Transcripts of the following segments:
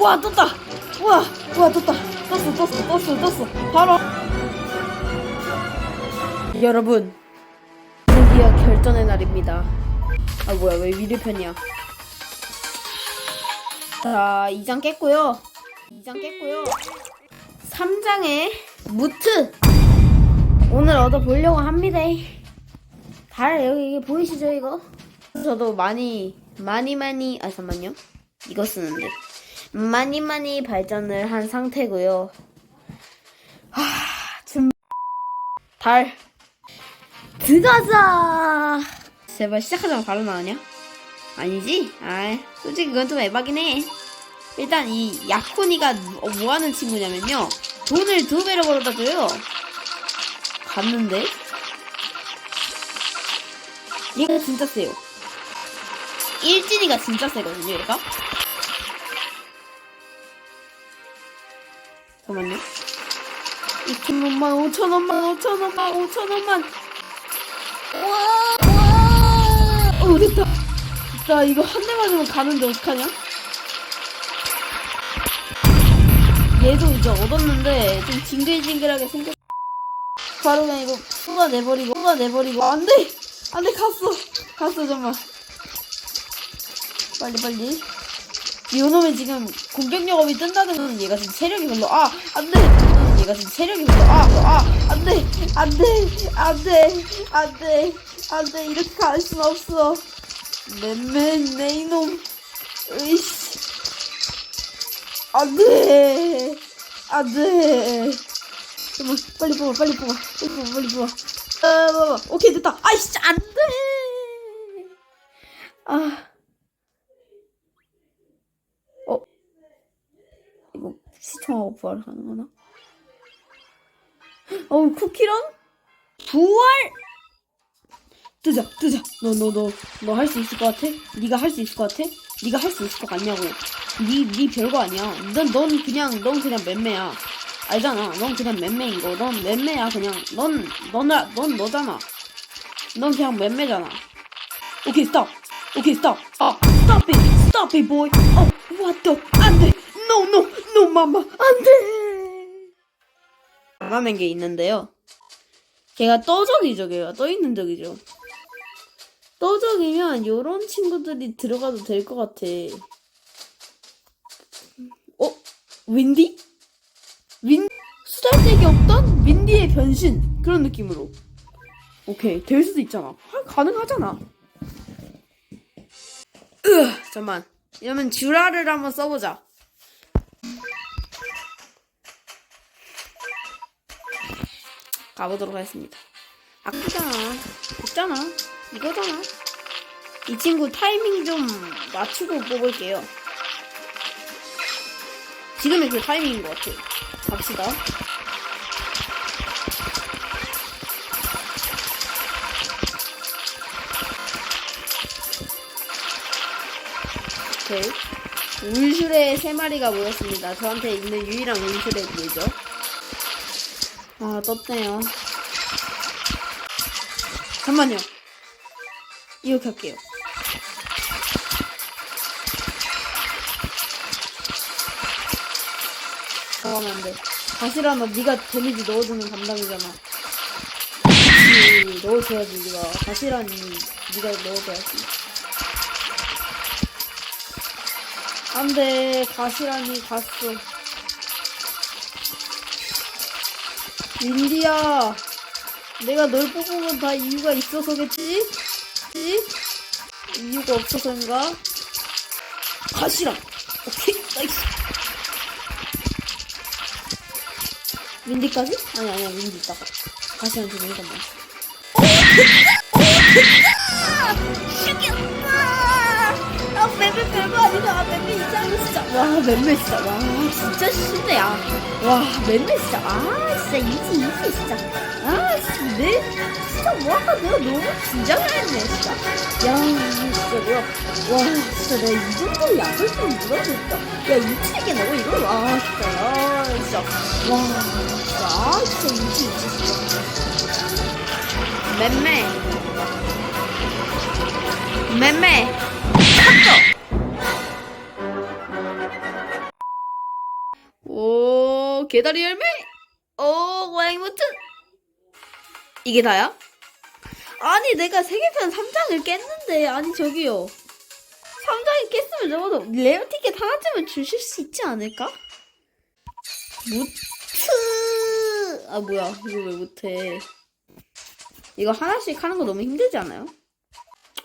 와 떴다. 우와 우와 떴다. 떴어 떴어 떴어 떴어. 바로. 여러분 드디어 결전의 날입니다. 아 뭐야 왜 위례편이야? 자 2장 깼고요. 2장 깼고요. 3장에 무트. 오늘 얻어보려고 합니다. 달 여기 보이시죠 이거? 저도 많이 많이 많이 아 잠만요. 이거 쓰는데 많이 많이 발전을 한 상태고요. 하좀달. 들어가자! 제발 시작하자마자 바로 나오냐? 아니지? 아 솔직히 그건 좀 에바긴 해 일단 이 야코니가 뭐- 뭐 하는 친구냐면요. 돈을 두 배로 벌어다 줘요. 갔는데? 얘가 진짜 세요. 일진이가 진짜 세거든요, 얘가. 잠깐만요. 2천원만, 5천원만, 5천원만, 5천원만. 와, 와. 어, 됐다. 됐다. 이거 한 대 맞으면 가는데 어떡하냐? 얘도 이제 얻었는데 좀 징글징글하게 생겼. 바로 그냥 이거 쏟아내버리고, 쏟아내버리고. 안 돼! 안 돼, 갔어. 갔어, 잠깐만. 빨리 빨리 요놈이 지금 공격력 업이 뜬다는 건 얘가 지금 체력이 별로 아 안돼. 얘가 지금 체력이 별로 아아 안돼 안돼 안돼 안돼 안돼. 이렇게 갈 순 없어. 맨맨 내 이놈. 으이씨. 안돼 안돼. 잠깐만 빨리 뽑아 빨리 뽑아 빨리 뽑아 빨리 뽑아. 아 봐봐 오케이 됐다. 아이씨 안돼. 아 이거 시청하고 부활 가능하나? 어우 쿠키런? 부활! 뜨자 뜨자 너 너 너 너 할 수 있을 것 같아? 네가 할 수 있을 것 같아? 네가 할 수 있을 것 같냐고 네, 네 별거 아니야 넌, 넌 그냥 넌 그냥 맴매야 알잖아 넌 그냥 맴매인 거넌 맴매야 그냥 넌 너나 넌 너잖아 넌 그냥 맴매잖아 오케이 스톱 오케이 스톱 아 스톱 it 스톱 it boy 어 the 안돼 no no no mama. 안돼. 잘하는 게 있는데요. 걔가 떠적이죠 걔가. 떠있는 적이죠. 떠적이면 요런 친구들이 들어가도 될 것 같아. 어? 윈디? 윈 수달색이 없던 윈디의 변신. 그런 느낌으로. 오케이 될 수도 있잖아. 하- 가능하잖아. 으 잠만. 이러면 듀라를 한번 써보자 가보도록 하겠습니다. 아프잖아. 됐잖아. 이거잖아. 이 친구 타이밍 좀 맞추고 뽑을게요. 지금이 그 타이밍인 것 같아. 갑시다. 오케이. 울슈레 세 마리가 모였습니다. 저한테 있는 유일한 울슈레들이죠. 아 떴네요. 잠만요. 이렇게 할게요. 잠깐만 안 돼. 다시라 너 네가 데미지 넣어주는 담당이잖아. 그치, 넣어줘야지 네가. 다시라니 네가 넣어줘야지. 안돼 가시라니 갔어 윈디야 내가 널 뽑은 건 다 이유가 있어서겠지? 지? 이유가 없어서인가? 가시라 오케이 나이스 윈디까지? 아니 아니야 윈디 있다가 가시랑 좀 잠깐만 아 맵을 별거 아니다 아 맵이 이상해 진짜. 와 맵매 진짜. 와 진짜 싫다 야와 맵매 진짜. 아 진짜 이지 이지 진짜. 아 진짜 내 진짜 와 내가 너무 긴장을 했네 진짜. 야 진짜 내가 와 진짜 내가 이 정도로 약을 좀 물어줬다 야이 책에 너무 이걸 와 진짜. 아 진짜. 와 진짜. 아 진짜 이지 이지 진짜. 맵매 맴매 쳤죠? 개다리 열매? 어 고양이 무트 이게 다야? 아니 내가 세계편 3장을 깼는데 아니 저기요. 3장을 깼으면 적어도 레어 티켓 하나쯤은 주실 수 있지 않을까? 무트. 아 뭐야. 이거 왜 못해? 이거 하나씩 하는 거 너무 힘들지 않아요?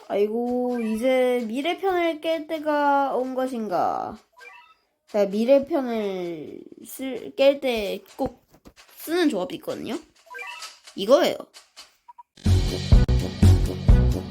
아이고 이제 미래편을 깰 때가 온 것인가 제가 미래편을 깰때 꼭 쓰는 조합이 있거든요. 이거예요